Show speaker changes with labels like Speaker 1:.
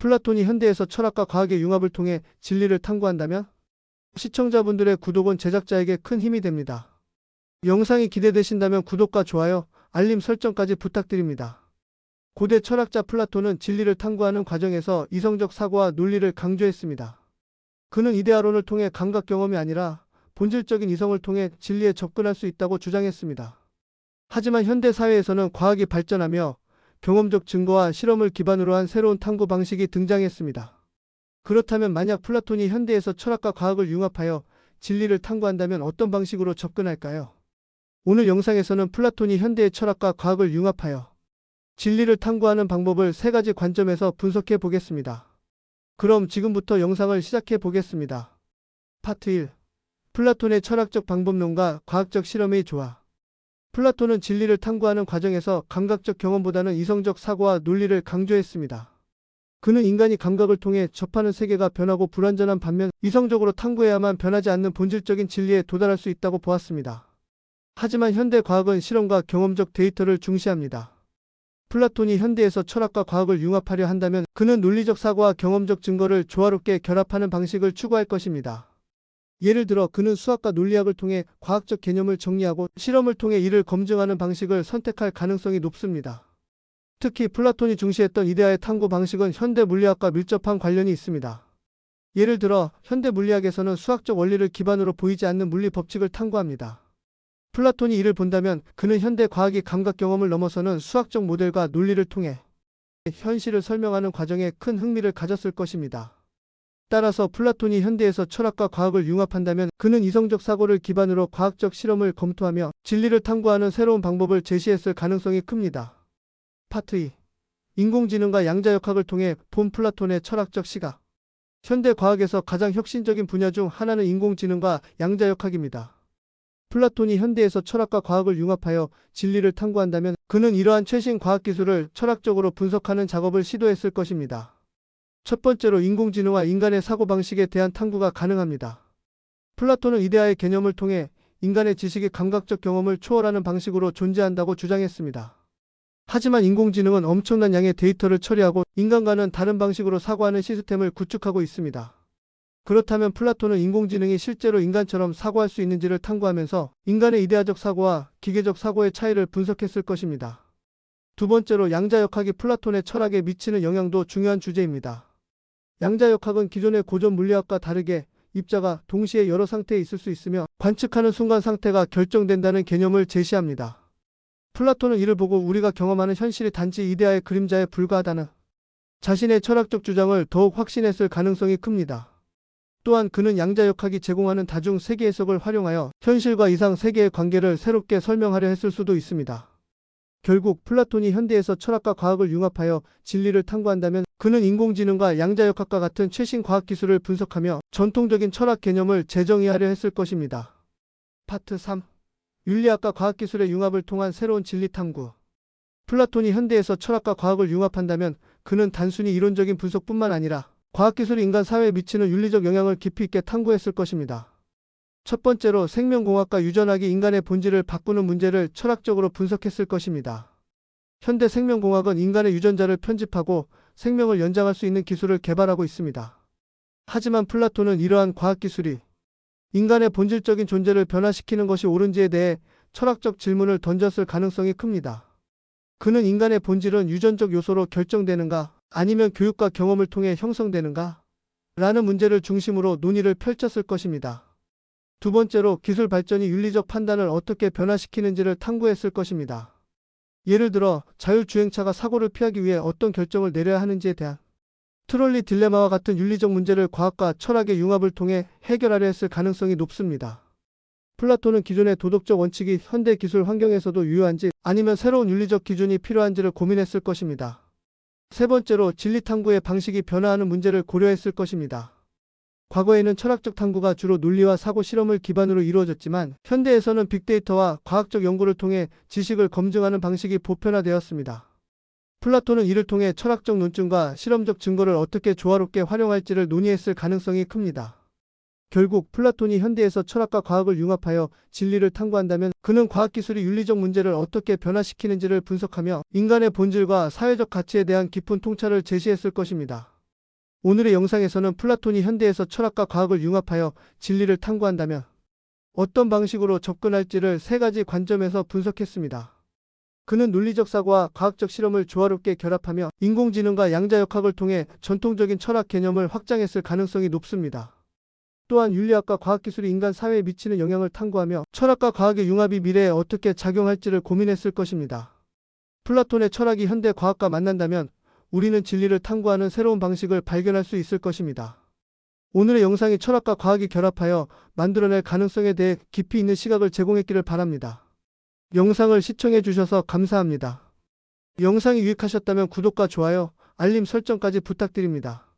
Speaker 1: 플라톤이 현대에서 철학과 과학의 융합을 통해 진리를 탐구한다면 시청자분들의 구독은 제작자에게 큰 힘이 됩니다. 영상이 기대되신다면 구독과 좋아요, 알림 설정까지 부탁드립니다. 고대 철학자 플라톤은 진리를 탐구하는 과정에서 이성적 사고와 논리를 강조했습니다. 그는 이데아론을 통해 감각 경험이 아니라 본질적인 이성을 통해 진리에 접근할 수 있다고 주장했습니다. 하지만 현대 사회에서는 과학이 발전하며 경험적 증거와 실험을 기반으로 한 새로운 탐구 방식이 등장했습니다. 그렇다면 만약 플라톤이 현대에서 철학과 과학을 융합하여 진리를 탐구한다면 어떤 방식으로 접근할까요? 오늘 영상에서는 플라톤이 현대의 철학과 과학을 융합하여 진리를 탐구하는 방법을 세 가지 관점에서 분석해 보겠습니다. 그럼 지금부터 영상을 시작해 보겠습니다. 파트 1. 플라톤의 철학적 방법론과 과학적 실험의 조화. 플라톤은 진리를 탐구하는 과정에서 감각적 경험보다는 이성적 사고와 논리를 강조했습니다. 그는 인간이 감각을 통해 접하는 세계가 변하고 불완전한 반면 이성적으로 탐구해야만 변하지 않는 본질적인 진리에 도달할 수 있다고 보았습니다. 하지만 현대 과학은 실험과 경험적 데이터를 중시합니다. 플라톤이 현대에서 철학과 과학을 융합하려 한다면 그는 논리적 사고와 경험적 증거를 조화롭게 결합하는 방식을 추구할 것입니다. 예를 들어 그는 수학과 논리학을 통해 과학적 개념을 정리하고 실험을 통해 이를 검증하는 방식을 선택할 가능성이 높습니다. 특히 플라톤이 중시했던 이데아의 탐구 방식은 현대 물리학과 밀접한 관련이 있습니다. 예를 들어 현대 물리학에서는 수학적 원리를 기반으로 보이지 않는 물리 법칙을 탐구합니다. 플라톤이 이를 본다면 그는 현대 과학이 감각 경험을 넘어서는 수학적 모델과 논리를 통해 현실을 설명하는 과정에 큰 흥미를 가졌을 것입니다. 따라서 플라톤이 현대에서 철학과 과학을 융합한다면 그는 이성적 사고를 기반으로 과학적 실험을 검토하며 진리를 탐구하는 새로운 방법을 제시했을 가능성이 큽니다. 파트 2. 인공지능과 양자역학을 통해 본 플라톤의 철학적 시각. 현대 과학에서 가장 혁신적인 분야 중 하나는 인공지능과 양자역학입니다. 플라톤이 현대에서 철학과 과학을 융합하여 진리를 탐구한다면 그는 이러한 최신 과학 기술을 철학적으로 분석하는 작업을 시도했을 것입니다. 첫 번째로 인공지능과 인간의 사고방식에 대한 탐구가 가능합니다. 플라톤은 이데아의 개념을 통해 인간의 지식이 감각적 경험을 초월하는 방식으로 존재한다고 주장했습니다. 하지만 인공지능은 엄청난 양의 데이터를 처리하고 인간과는 다른 방식으로 사고하는 시스템을 구축하고 있습니다. 그렇다면 플라톤은 인공지능이 실제로 인간처럼 사고할 수 있는지를 탐구하면서 인간의 이데아적 사고와 기계적 사고의 차이를 분석했을 것입니다. 두 번째로 양자역학이 플라톤의 철학에 미치는 영향도 중요한 주제입니다. 양자역학은 기존의 고전 물리학과 다르게 입자가 동시에 여러 상태에 있을 수 있으며 관측하는 순간 상태가 결정된다는 개념을 제시합니다. 플라톤은 이를 보고 우리가 경험하는 현실이 단지 이데아의 그림자에 불과하다는 자신의 철학적 주장을 더욱 확신했을 가능성이 큽니다. 또한 그는 양자역학이 제공하는 다중 세계 해석을 활용하여 현실과 이상 세계의 관계를 새롭게 설명하려 했을 수도 있습니다. 결국 플라톤이 현대에서 철학과 과학을 융합하여 진리를 탐구한다면 그는 인공지능과 양자역학과 같은 최신 과학기술을 분석하며 전통적인 철학 개념을 재정의하려 했을 것입니다. 파트 3. 윤리학과 과학기술의 융합을 통한 새로운 진리 탐구. 플라톤이 현대에서 철학과 과학을 융합한다면 그는 단순히 이론적인 분석뿐만 아니라 과학기술이 인간 사회에 미치는 윤리적 영향을 깊이 있게 탐구했을 것입니다. 첫 번째로 생명공학과 유전학이 인간의 본질을 바꾸는 문제를 철학적으로 분석했을 것입니다. 현대 생명공학은 인간의 유전자를 편집하고 생명을 연장할 수 있는 기술을 개발하고 있습니다. 하지만 플라톤은 이러한 과학기술이 인간의 본질적인 존재를 변화시키는 것이 옳은지에 대해 철학적 질문을 던졌을 가능성이 큽니다. 그는 인간의 본질은 유전적 요소로 결정되는가 아니면 교육과 경험을 통해 형성되는가? 라는 문제를 중심으로 논의를 펼쳤을 것입니다. 두 번째로 기술 발전이 윤리적 판단을 어떻게 변화시키는지를 탐구했을 것입니다. 예를 들어 자율주행차가 사고를 피하기 위해 어떤 결정을 내려야 하는지에 대한 트롤리 딜레마와 같은 윤리적 문제를 과학과 철학의 융합을 통해 해결하려 했을 가능성이 높습니다. 플라톤은 기존의 도덕적 원칙이 현대 기술 환경에서도 유효한지 아니면 새로운 윤리적 기준이 필요한지를 고민했을 것입니다. 세 번째로 진리 탐구의 방식이 변화하는 문제를 고려했을 것입니다. 과거에는 철학적 탐구가 주로 논리와 사고 실험을 기반으로 이루어졌지만 현대에서는 빅데이터와 과학적 연구를 통해 지식을 검증하는 방식이 보편화되었습니다. 플라톤은 이를 통해 철학적 논증과 실험적 증거를 어떻게 조화롭게 활용할지를 논의했을 가능성이 큽니다. 결국 플라톤이 현대에서 철학과 과학을 융합하여 진리를 탐구한다면 그는 과학기술이 윤리적 문제를 어떻게 변화시키는지를 분석하며 인간의 본질과 사회적 가치에 대한 깊은 통찰을 제시했을 것입니다. 오늘의 영상에서는 플라톤이 현대에서 철학과 과학을 융합하여 진리를 탐구한다면 어떤 방식으로 접근할지를 세 가지 관점에서 분석했습니다. 그는 논리적 사고와 과학적 실험을 조화롭게 결합하며 인공지능과 양자역학을 통해 전통적인 철학 개념을 확장했을 가능성이 높습니다. 또한 윤리학과 과학기술이 인간 사회에 미치는 영향을 탐구하며 철학과 과학의 융합이 미래에 어떻게 작용할지를 고민했을 것입니다. 플라톤의 철학이 현대 과학과 만난다면 우리는 진리를 탐구하는 새로운 방식을 발견할 수 있을 것입니다. 오늘의 영상이 철학과 과학이 결합하여 만들어낼 가능성에 대해 깊이 있는 시각을 제공했기를 바랍니다. 영상을 시청해 주셔서 감사합니다. 영상이 유익하셨다면 구독과 좋아요, 알림 설정까지 부탁드립니다.